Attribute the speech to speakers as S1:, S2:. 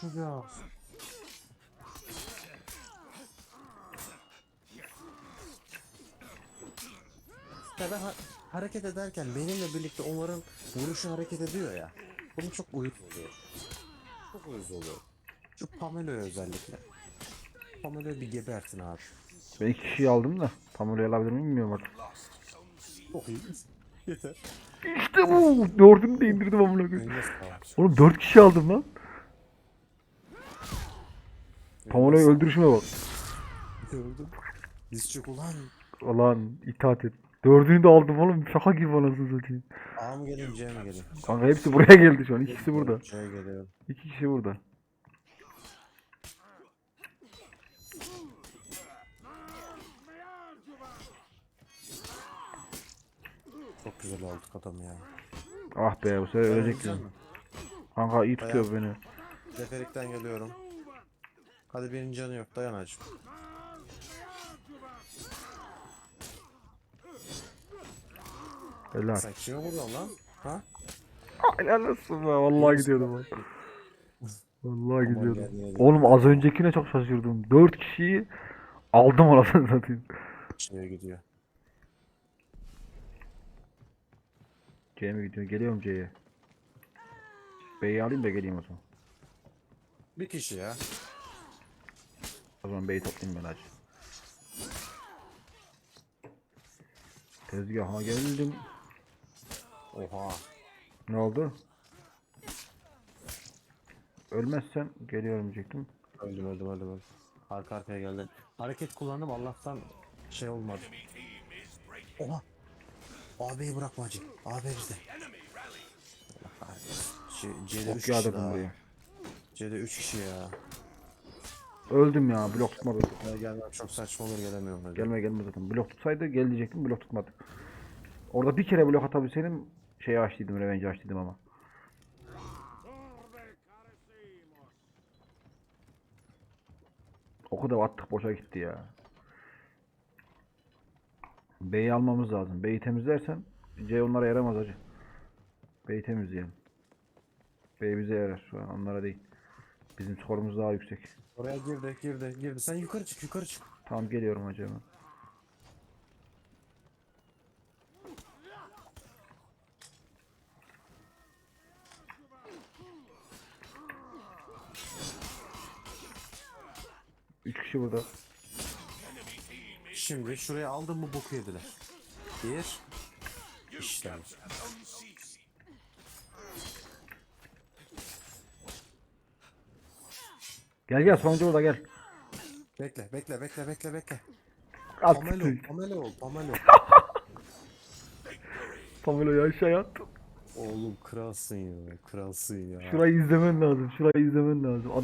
S1: çocuğa. Ya ben ha- hareket ederken benimle birlikte onların vuruşu hareket ediyor ya. Bunu çok uyuz oluyor. Çok uyuz oluyor. Şu Pamela'ya özellikle. Pamela'yı bir gebertin abi.
S2: Ben iki kişiyi aldım da. Tam oraya alabilir miyim bilmiyorum artık.
S1: Çok iyi. Yeter.
S2: İşte bu. Dördünü de indirdim amına koyayım. Oğlum dört kişi aldım lan. Pamola'yı öldürüşüme bak.
S1: Gördüm. Diz çök ulan.
S2: Ulan itaat et. Dördünü de aldım oğlum. Şaka gibi anasını satayım.
S1: A mı geleyim C mi geleyim?
S2: Kanka hepsi buraya geldi şu an. İkisi burada.
S1: C geliyorum.
S2: İki kişi burada.
S1: Çok güzel olduk adam ya.
S2: Ah be bu sefer ölecek ya.
S1: Ölecek mi?
S2: Kanka iyi tutuyor beni.
S1: Referikten geliyorum. Hadi birinin canı yok dayan acım.
S2: Helal.
S1: Sen kime vuruyorsun lan? Ha?
S2: Helal olsun be. Vallahi gidiyordum bak. Vallahi gidiyordum. Oğlum az öncekine çok şaşırdım. Dört kişiyi aldım anasını satayım.
S1: Şeye gidiyor.
S2: C'ye mi gidiyor? Geliyorum C'ye. B'yi alayım da geleyim o zaman.
S1: Bir kişi ya.
S2: O zaman B'yi toplayayım ben hadi. Tezgaha geldim.
S1: Oha.
S2: Ne oldu? Ölmezsen geliyorum diyecektim.
S1: Öldüm öldüm öldüm öldüm. Arka arkaya geldi. Hareket kullandım Allah'tan şey olmadı. Oha. AB'yi bırakma acı. AB bizde. C- C'de 3
S2: Ok
S1: kişi daha. C'de 3 kişi ya.
S2: Öldüm ya blok tutmadı.
S1: Ya gelmem çok saçma olur gelemiyorum. Öyle.
S2: Gelme gelme zaten. Blok tutsaydı gel diyecektim blok tutmadı. Orada bir kere blok atabilseydim şeyi açtıydım revenge açtıydım ama. O kadar attık boşa gitti ya. B'yi almamız lazım. B'yi temizlersen C onlara yaramaz acı. B'yi temizleyelim. B bize yarar şu an onlara değil. Bizim skorumuz daha yüksek.
S1: Oraya girdi girdi girdi. Sen yukarı çık yukarı çık.
S2: Tamam geliyorum hemen. Üç kişi burada.
S1: Şimdi şuraya aldım mı boku yediler. Bir. İşte.
S2: Gel gel sonuncu burada gel.
S1: Bekle bekle bekle bekle bekle.
S2: At
S1: Pamelo, Pamelo ol, Pamelo.
S2: Pamelo'yu aşağıya attım.
S1: Oğlum kralsın ya, kralsın ya.
S2: Şurayı izlemen lazım. Şurayı izlemen lazım. Adam